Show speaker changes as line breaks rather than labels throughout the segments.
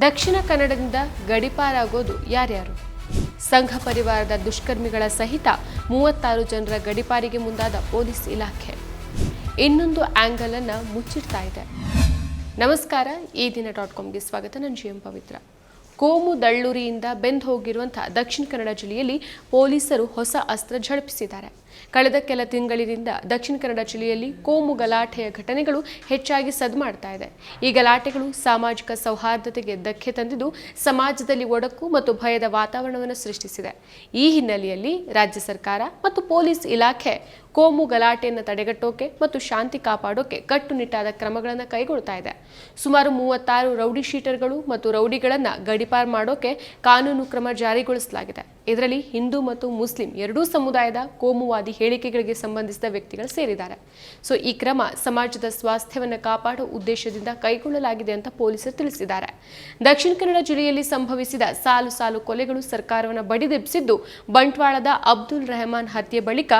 ದಕ್ಷಿಣ ಕನ್ನಡದಿಂದ ಗಡಿಪಾರಾಗೋದು ಯಾರ್ಯಾರು? ಸಂಘ ಪರಿವಾರದ ದುಷ್ಕರ್ಮಿಗಳ ಸಹಿತ ಮೂವತ್ತಾರು ಜನರ ಗಡಿಪಾರಿಗೆ ಮುಂದಾದ ಪೊಲೀಸ್ ಇಲಾಖೆ. ಇನ್ನೊಂದು ಆಂಗಲ್ ಅನ್ನ ಮುಚ್ಚಿಡ್ತಾ ಇದೆ. ನಮಸ್ಕಾರ, ಈ ದಿನ ಡಾಟ್ ಕಾಮ್ಗೆ ಸ್ವಾಗತ. ನಾನು ಜಿ ಎಂ ಪವಿತ್ರ. ಕೋಮು ದಳ್ಳೂರಿಯಿಂದ ಬೆಂದು ಹೋಗಿರುವಂತಹ ದಕ್ಷಿಣ ಕನ್ನಡ ಜಿಲ್ಲೆಯಲ್ಲಿ ಪೊಲೀಸರು ಹೊಸ ಅಸ್ತ್ರ ಝಳಪಿಸಿದ್ದಾರೆ. ಕಳೆದ ಕೆಲ ತಿಂಗಳಿನಿಂದ ದಕ್ಷಿಣ ಕನ್ನಡ ಜಿಲ್ಲೆಯಲ್ಲಿ ಕೋಮು ಗಲಾಟೆಯ ಘಟನೆಗಳು ಹೆಚ್ಚಾಗಿ ಸದ್ದು ಮಾಡ್ತಾ ಇದೆ. ಈ ಗಲಾಟೆಗಳು ಸಾಮಾಜಿಕ ಸೌಹಾರ್ದತೆಗೆ ಧಕ್ಕೆ ತಂದಿದ್ದು ಸಮಾಜದಲ್ಲಿ ಒಡಕು ಮತ್ತು ಭಯದ ವಾತಾವರಣವನ್ನು ಸೃಷ್ಟಿಸಿದೆ. ಈ ಹಿನ್ನೆಲೆಯಲ್ಲಿ ರಾಜ್ಯ ಸರ್ಕಾರ ಮತ್ತು ಪೊಲೀಸ್ ಇಲಾಖೆ ಕೋಮು ಗಲಾಟೆಯನ್ನು ತಡೆಗಟ್ಟೋಕೆ ಮತ್ತು ಶಾಂತಿ ಕಾಪಾಡೋಕೆ ಕಟ್ಟುನಿಟ್ಟಾದ ಕ್ರಮಗಳನ್ನು ಕೈಗೊಳ್ತಾ ಇದೆ. ಸುಮಾರು ಮೂವತ್ತಾರು ರೌಡಿ ಶೀಟರ್ಗಳು ಮತ್ತು ರೌಡಿಗಳನ್ನು ಗಡಿಪಾರ್ ಮಾಡೋಕೆ ಕಾನೂನು ಕ್ರಮ ಜಾರಿಗೊಳಿಸಲಾಗಿದೆ. ಇದರಲ್ಲಿ ಹಿಂದೂ ಮತ್ತು ಮುಸ್ಲಿಂ ಎರಡೂ ಸಮುದಾಯದ ಕೋಮುವಾದಿ ಹೇಳಿಕೆಗಳಿಗೆ ಸಂಬಂಧಿಸಿದ ವ್ಯಕ್ತಿಗಳು ಸೇರಿದ್ದಾರೆ. ಸೊ ಈ ಕ್ರಮ ಸಮಾಜದ ಸ್ವಾಸ್ಥ್ಯವನ್ನು ಕಾಪಾಡುವ ಉದ್ದೇಶದಿಂದ ಕೈಗೊಳ್ಳಲಾಗಿದೆ ಅಂತ ಪೊಲೀಸರು ತಿಳಿಸಿದ್ದಾರೆ. ದಕ್ಷಿಣ ಕನ್ನಡ ಜಿಲ್ಲೆಯಲ್ಲಿ ಸಂಭವಿಸಿದ ಸಾಲು ಸಾಲು ಕೊಲೆಗಳು ಸರ್ಕಾರವನ್ನು ಬಡಿದೆಬ್ಬಿಸಿದ್ದು ಬಂಟ್ವಾಳದ ಅಬ್ದುಲ್ ರೆಹಮಾನ್ ಹತ್ಯೆ ಬಳಿಕ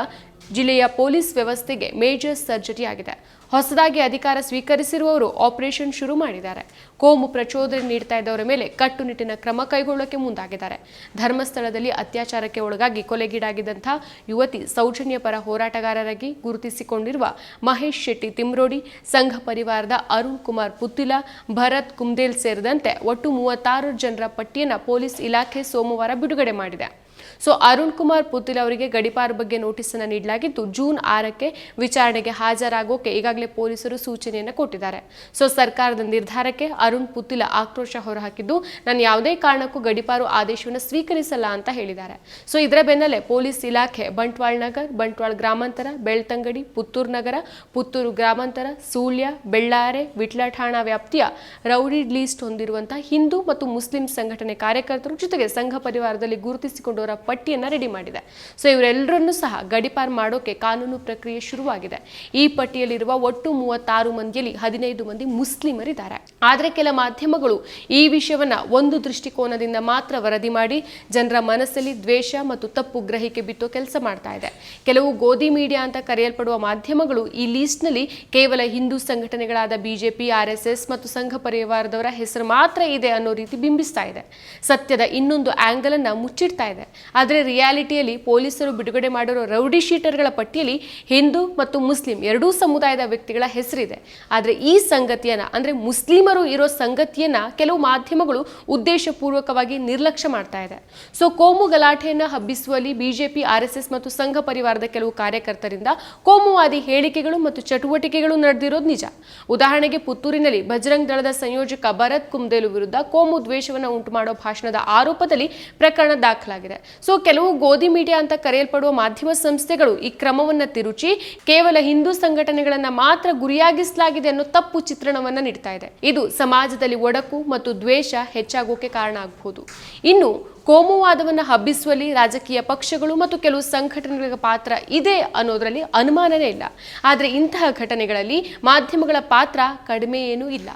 ಜಿಲ್ಲೆಯ ಪೊಲೀಸ್ ವ್ಯವಸ್ಥೆಗೆ ಮೇಜರ್ ಸರ್ಜರಿ ಆಗಿದೆ ಹೊಸದಾಗಿ ಅಧಿಕಾರ ಸ್ವೀಕರಿಸಿರುವವರು ಆಪರೇಷನ್ ಶುರು ಮಾಡಿದ್ದಾರೆ. ಕೋಮು ಪ್ರಚೋದನೆ ನೀಡ್ತಾ ಇದ್ದವರ ಮೇಲೆ ಕಟ್ಟುನಿಟ್ಟಿನ ಕ್ರಮ ಕೈಗೊಳ್ಳೋಕೆ ಮುಂದಾಗಿದ್ದಾರೆ. ಧರ್ಮಸ್ಥಳದಲ್ಲಿ ಅತ್ಯಾಚಾರಕ್ಕೆ ಒಳಗಾಗಿ ಕೊಲೆಗೀಡಾಗಿದ್ದಂಥ ಯುವತಿ ಸೌಜನ್ಯ ಪರ ಹೋರಾಟಗಾರರಾಗಿ ಗುರುತಿಸಿಕೊಂಡಿರುವ ಮಹೇಶ್ ಶೆಟ್ಟಿ ತಿಮ್ರೋಡಿ, ಸಂಘ ಪರಿವಾರದ ಅರುಣ್ ಕುಮಾರ್ ಪುತ್ತಿಲ, ಭರತ್ ಕುಂದೇಲ್ ಸೇರಿದಂತೆ ಒಟ್ಟು ಮೂವತ್ತಾರು ಜನರ ಪಟ್ಟಿಯನ್ನು ಪೊಲೀಸ್ ಇಲಾಖೆ ಸೋಮವಾರ ಬಿಡುಗಡೆ ಮಾಡಿದೆ. ಸೊ ಅರುಣ್ ಕುಮಾರ್ ಪುತಿಲ್ ಅವರಿಗೆ ಗಡಿಪಾರು ಬಗ್ಗೆ ನೋಟಿಸ್ ಅನ್ನು ನೀಡಲಾಗಿದ್ದು ಜೂನ್ ಆರಕ್ಕೆ ವಿಚಾರಣೆಗೆ ಹಾಜರಾಗೋಕೆ ಈಗಾಗಲೇ ಪೊಲೀಸರು ಸೂಚನೆಯನ್ನು ಕೊಟ್ಟಿದ್ದಾರೆ. ಸೊ ಸರ್ಕಾರದ ನಿರ್ಧಾರಕ್ಕೆ ಅರುಣ್ ಪುತಿಲ ಆಕ್ರೋಶ ಹೊರಹಾಕಿದ್ದು, ನಾನು ಯಾವುದೇ ಕಾರಣಕ್ಕೂ ಗಡಿಪಾರು ಆದೇಶವನ್ನು ಸ್ವೀಕರಿಸಲ್ಲ ಅಂತ ಹೇಳಿದ್ದಾರೆ. ಸೊ ಇದರ ಬೆನ್ನಲ್ಲೇ ಪೊಲೀಸ್ ಇಲಾಖೆ, ಬಂಟ್ವಾಳ ನಗರ್, ಬಂಟ್ವಾಳ ಗ್ರಾಮಾಂತರ, ಬೆಳ್ತಂಗಡಿ, ಪುತ್ತೂರು ನಗರ, ಪುತ್ತೂರು ಗ್ರಾಮಾಂತರ, ಸೂಳ್ಯ, ಬೆಳ್ಳಾರೆ ವಿಟ್ಲ ಠಾಣಾ ವ್ಯಾಪ್ತಿಯ ರೌಡಿ ಲೀಸ್ಟ್ ಹೊಂದಿರುವಂತಹ ಹಿಂದೂ ಮತ್ತು ಮುಸ್ಲಿಂ ಸಂಘಟನೆ ಕಾರ್ಯಕರ್ತರು ಜೊತೆಗೆ ಸಂಘ ಪರಿವಾರದಲ್ಲಿ ಗುರುತಿಸಿಕೊಂಡವರ ಪಟ್ಟಿಯನ್ನು ರೆಡಿ ಮಾಡಿದೆ. ಸೊ ಇವರೆಲ್ಲರನ್ನೂ ಸಹ ಗಡಿಪಾರ್ ಮಾಡೋಕೆ ಕಾನೂನು ಪ್ರಕ್ರಿಯೆ ಶುರುವಾಗಿದೆ. ಈ ಪಟ್ಟಿಯಲ್ಲಿರುವ ಒಟ್ಟು ಮೂವತ್ತಾರು ಮಂದಿಯಲ್ಲಿ ಹದಿನೈದು ಮಂದಿ ಮುಸ್ಲಿಮರಿದ್ದಾರೆ. ಆದರೆ ಕೆಲ ಮಾಧ್ಯಮಗಳು ಈ ವಿಷಯವನ್ನ ಒಂದು ದೃಷ್ಟಿಕೋನದಿಂದ ಮಾತ್ರ ವರದಿ ಮಾಡಿ, ಜನರ ಮನಸ್ಸಲ್ಲಿ ದ್ವೇಷ ಮತ್ತು ತಪ್ಪು ಗ್ರಹಿಕೆ ಬಿತ್ತೋ ಕೆಲಸ ಮಾಡ್ತಾ ಇದೆ. ಕೆಲವು ಗೋಧಿ ಮೀಡಿಯಾ ಅಂತ ಕರೆಯಲ್ಪಡುವ ಮಾಧ್ಯಮಗಳು ಈ ಲೀಸ್ಟ್ನಲ್ಲಿ ಕೇವಲ ಹಿಂದೂ ಸಂಘಟನೆಗಳಾದ ಬಿಜೆಪಿ ಆರ್ಎಸ್ಎಸ್ ಮತ್ತು ಸಂಘ ಪರಿವಾರದವರ ಹೆಸರು ಮಾತ್ರ ಇದೆ ಅನ್ನೋ ರೀತಿ ಬಿಂಬಿಸ್ತಾ ಇದೆ. ಸತ್ಯದ ಇನ್ನೊಂದು ಆಂಗಲ್ ಮುಚ್ಚಿಡ್ತಾ ಇದೆ. ಆದರೆ ರಿಯಾಲಿಟಿಯಲ್ಲಿ ಪೊಲೀಸರು ಬಿಡುಗಡೆ ಮಾಡಿರೋ ರೌಡಿ ಶೀಟರ್ಗಳ ಪಟ್ಟಿಯಲ್ಲಿ ಹಿಂದೂ ಮತ್ತು ಮುಸ್ಲಿಂ ಎರಡೂ ಸಮುದಾಯದ ವ್ಯಕ್ತಿಗಳ ಹೆಸರಿದೆ. ಆದರೆ ಈ ಸಂಗತಿಯನ್ನ, ಅಂದ್ರೆ ಮುಸ್ಲಿಮರು ಇರೋ ಸಂಗತಿಯನ್ನ ಕೆಲವು ಮಾಧ್ಯಮಗಳು ಉದ್ದೇಶಪೂರ್ವಕವಾಗಿ ನಿರ್ಲಕ್ಷ್ಯ ಮಾಡ್ತಾ ಇದೆ. ಸೊ ಕೋಮು ಗಲಾಟೆಯನ್ನು ಹಬ್ಬಿಸುವಲ್ಲಿ ಬಿಜೆಪಿ ಆರ್ಎಸ್ಎಸ್ ಮತ್ತು ಸಂಘ ಪರಿವಾರದ ಕೆಲವು ಕಾರ್ಯಕರ್ತರಿಂದ ಕೋಮುವಾದಿ ಹೇಳಿಕೆಗಳು ಮತ್ತು ಚಟುವಟಿಕೆಗಳು ನಡೆದಿರೋದು ನಿಜ. ಉದಾಹರಣೆಗೆ ಪುತ್ತೂರಿನಲ್ಲಿ ಬಜರಂಗ್ ದಳದ ಸಂಯೋಜಕ ಭರತ್ ಕುಮ್ದೇಲು ವಿರುದ್ಧ ಕೋಮು ದ್ವೇಷವನ್ನು ಉಂಟು ಮಾಡೋ ಭಾಷಣದ ಆರೋಪದಲ್ಲಿ ಪ್ರಕರಣ ದಾಖಲಾಗಿದೆ. ಸೊ ಕೆಲವು ಗೋಧಿ ಮೀಡಿಯಾ ಅಂತ ಕರೆಯಲ್ಪಡುವ ಮಾಧ್ಯಮ ಸಂಸ್ಥೆಗಳು ಈ ಕ್ರಮವನ್ನ ತಿರುಚಿ ಕೇವಲ ಹಿಂದೂ ಸಂಘಟನೆಗಳನ್ನ ಮಾತ್ರ ಗುರಿಯಾಗಿಸಲಾಗಿದೆ ಅನ್ನೋ ತಪ್ಪು ಚಿತ್ರಣವನ್ನ ನೀಡ್ತಾ ಇದೆ. ಇದು ಸಮಾಜದಲ್ಲಿ ಒಡಕು ಮತ್ತು ದ್ವೇಷ ಹೆಚ್ಚಾಗೋಕೆ ಕಾರಣ ಆಗಬಹುದು ಇನ್ನು ಕೋಮುವಾದವನ್ನು ಹಬ್ಬಿಸುವಲ್ಲಿ ರಾಜಕೀಯ ಪಕ್ಷಗಳು ಮತ್ತು ಕೆಲವು ಸಂಘಟನೆಗಳ ಪಾತ್ರ ಇದೆ ಅನ್ನೋದರಲ್ಲಿ ಅನುಮಾನನೇ ಇಲ್ಲ. ಆದರೆ ಇಂತಹ ಘಟನೆಗಳಲ್ಲಿ ಮಾಧ್ಯಮಗಳ ಪಾತ್ರ ಕಡಿಮೆ ಏನೂ ಇಲ್ಲ.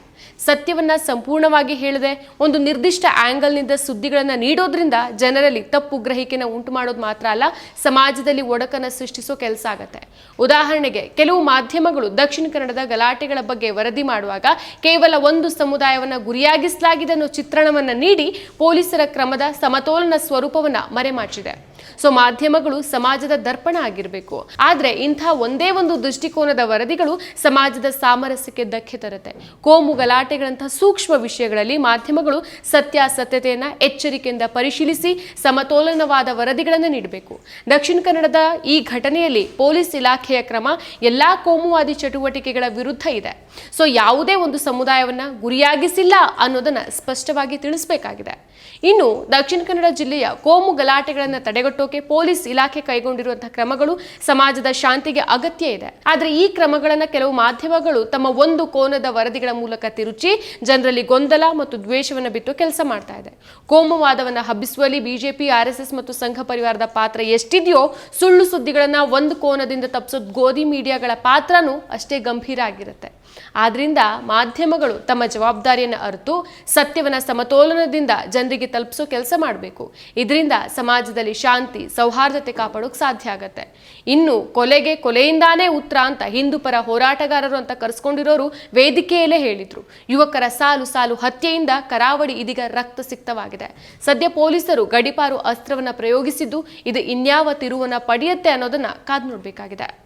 ಸತ್ಯವನ್ನ ಸಂಪೂರ್ಣವಾಗಿ ಹೇಳದೆ ಒಂದು ನಿರ್ದಿಷ್ಟ ಆಂಗಲ್ನಿಂದ ಸುದ್ದಿಗಳನ್ನು ನೀಡೋದ್ರಿಂದ ಜನರಲ್ಲಿ ತಪ್ಪು ಗ್ರಹಿಕೆನ ಉಂಟು ಮಾಡೋದು ಮಾತ್ರ ಅಲ್ಲ, ಸಮಾಜದಲ್ಲಿ ಒಡಕನ್ನು ಸೃಷ್ಟಿಸೋ ಕೆಲಸ ಆಗತ್ತೆ. ಉದಾಹರಣೆಗೆ ಕೆಲವು ಮಾಧ್ಯಮಗಳು ದಕ್ಷಿಣ ಕನ್ನಡದ ಗಲಾಟೆಗಳ ಬಗ್ಗೆ ವರದಿ ಮಾಡುವಾಗ ಕೇವಲ ಒಂದು ಸಮುದಾಯವನ್ನ ಗುರಿಯಾಗಿಸಲಾಗಿದೆ ಅನ್ನೋ ಚಿತ್ರಣವನ್ನ ನೀಡಿ ಪೊಲೀಸರ ಕ್ರಮದ ಸಮತೋಲನ ಸ್ವರೂಪವನ್ನ ಮರೆಮಾಚಿದೆ. ಸೊ ಮಾಧ್ಯಮಗಳು ಸಮಾಜದ ದರ್ಪಣ ಆಗಿರಬೇಕು. ಆದರೆ ಇಂಥ ಒಂದೇ ಒಂದು ದೃಷ್ಟಿಕೋನದ ವರದಿಗಳು ಸಮಾಜದ ಸಾಮರಸ್ಯಕ್ಕೆ ಧಕ್ಕೆ ತರುತ್ತೆ. ಕೋಮು ಗಲಾಟೆಗಳಂತಹ ಸೂಕ್ಷ್ಮ ವಿಷಯಗಳಲ್ಲಿ ಮಾಧ್ಯಮಗಳು ಸತ್ಯಾಸತ್ಯತೆಯನ್ನ ಎಚ್ಚರಿಕೆಯಿಂದ ಪರಿಶೀಲಿಸಿ ಸಮತೋಲನವಾದ ವರದಿಗಳನ್ನು ನೀಡಬೇಕು. ದಕ್ಷಿಣ ಕನ್ನಡದ ಈ ಘಟನೆಯಲ್ಲಿ ಪೊಲೀಸ್ ಇಲಾಖೆಯ ಕ್ರಮ ಎಲ್ಲಾ ಕೋಮುವಾದಿ ಚಟುವಟಿಕೆಗಳ ವಿರುದ್ಧ ಇದೆ. ಸೊ ಯಾವುದೇ ಒಂದು ಸಮುದಾಯವನ್ನ ಗುರಿಯಾಗಿಸಿಲ್ಲ ಅನ್ನೋದನ್ನ ಸ್ಪಷ್ಟವಾಗಿ ತಿಳಿಸಬೇಕಾಗಿದೆ. ಇನ್ನು, ದಕ್ಷಿಣ ಕನ್ನಡ ಜಿಲ್ಲೆಯ ಕೋಮು ಗಲಾಟೆಗಳನ್ನು ತಡೆಗಟ್ಟೋಕೆ ಪೊಲೀಸ್ ಇಲಾಖೆ ಕೈಗೊಂಡಿರುವಂತಹ ಕ್ರಮಗಳು ಸಮಾಜದ ಶಾಂತಿಗೆ ಅಗತ್ಯ ಇದೆ. ಆದರೆ ಈ ಕ್ರಮಗಳನ್ನು ಕೆಲವು ಮಾಧ್ಯಮಗಳು ತಮ್ಮ ಒಂದು ಕೋನದ ವರದಿಗಳ ಮೂಲಕ ತಿರುಚಿ ಜನರಲ್ಲಿ ಗೊಂದಲ ಮತ್ತು ದ್ವೇಷವನ್ನು ಬಿಟ್ಟು ಕೆಲಸ ಮಾಡ್ತಾ ಇದೆ. ಕೋಮುವಾದವನ್ನು ಹಬ್ಬಿಸುವಲ್ಲಿ ಬಿಜೆಪಿ ಆರ್ಎಸ್ಎಸ್ ಮತ್ತು ಸಂಘ ಪರಿವಾರದ ಪಾತ್ರ ಎಷ್ಟಿದೆಯೋ ಸುಳ್ಳು ಸುದ್ದಿಗಳನ್ನ ಒಂದು ಕೋನದಿಂದ ತಪ್ಪಿಸೋದು ಗೋಧಿ ಮೀಡಿಯಾಗಳ ಪಾತ್ರನೂ ಅಷ್ಟೇ ಗಂಭೀರ ಆಗಿರುತ್ತೆ. ಆದ್ರಿಂದ ಮಾಧ್ಯಮಗಳು ತಮ್ಮ ಜವಾಬ್ದಾರಿಯನ್ನು ಅರಿತು ಸತ್ಯವನ್ನ ಸಮತೋಲನದಿಂದ ಜನರಿಗೆ ತಲುಪಿಸೋ ಕೆಲಸ ಮಾಡಬೇಕು. ಇದರಿಂದ ಸಮಾಜದಲ್ಲಿ ಶಾಂತಿ, ಸೌಹಾರ್ದತೆ ಕಾಪಾಡೋಕೆ ಸಾಧ್ಯ ಆಗತ್ತೆ. ಇನ್ನು ಕೊಲೆಗೆ ಕೊಲೆಯಿಂದಾನೇ ಉತ್ತರ ಅಂತ ಹಿಂದೂ ಪರ ಹೋರಾಟಗಾರರು ಅಂತ ಕರೆಸ್ಕೊಂಡಿರೋರು ವೇದಿಕೆಯಲ್ಲೇ ಹೇಳಿದ್ರು. ಯುವಕರ ಸಾಲು ಸಾಲು ಹತ್ಯೆಯಿಂದ ಕರಾವಳಿ ಇದೀಗ ರಕ್ತ ಸಿಕ್ತವಾಗಿದೆ. ಸದ್ಯ ಪೊಲೀಸರು ಗಡಿಪಾರು ಅಸ್ತ್ರವನ್ನ ಪ್ರಯೋಗಿಸಿದ್ದು ಇದು ಇನ್ಯಾವ ತಿರುವನ್ನ ಪಡೆಯುತ್ತೆ ಅನ್ನೋದನ್ನ ಕಾದು ನೋಡಬೇಕಾಗಿದೆ.